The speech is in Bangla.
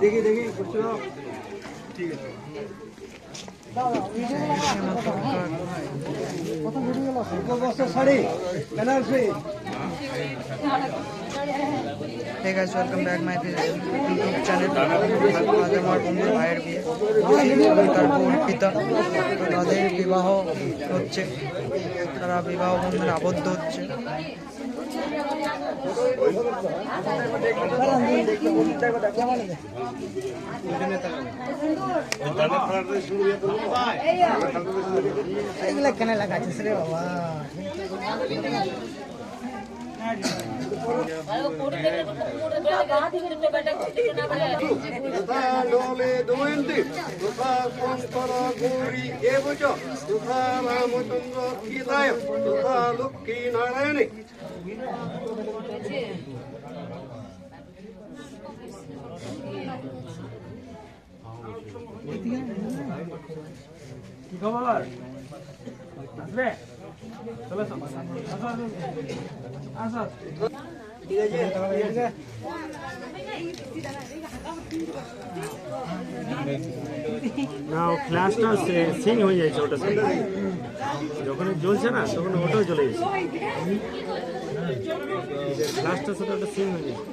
দেখি দেখি ঠিক আছে। বস্তা sari? Benarasi? hey guys welcome back my YouTube channel আজ আমার বন্ধু ভাইয়ের বিয়ে আমি তার বোন পিতা তো তাদের বিবাহ হচ্ছে তারা বিবাহ বন্ধনে আবদ্ধ হচ্ছে এগুলা কেন লাগাচ্ছিস রে বাবা তথা ডোলে দময়ন্তী তথা শঙ্কর গৌরী এব চ তথা রামচন্দ্র সীতায় তথা লক্ষ্মী কি খবর? আসবে? চলে না ও ফ্ল্যাশটা সিং হয়ে যাচ্ছে ওটা যখন জ্বলছে না, তখন ওটাও জ্বলে যাচ্ছে ফ্ল্যাশটার সাথে ওটা সিং হয়ে যাচ্ছে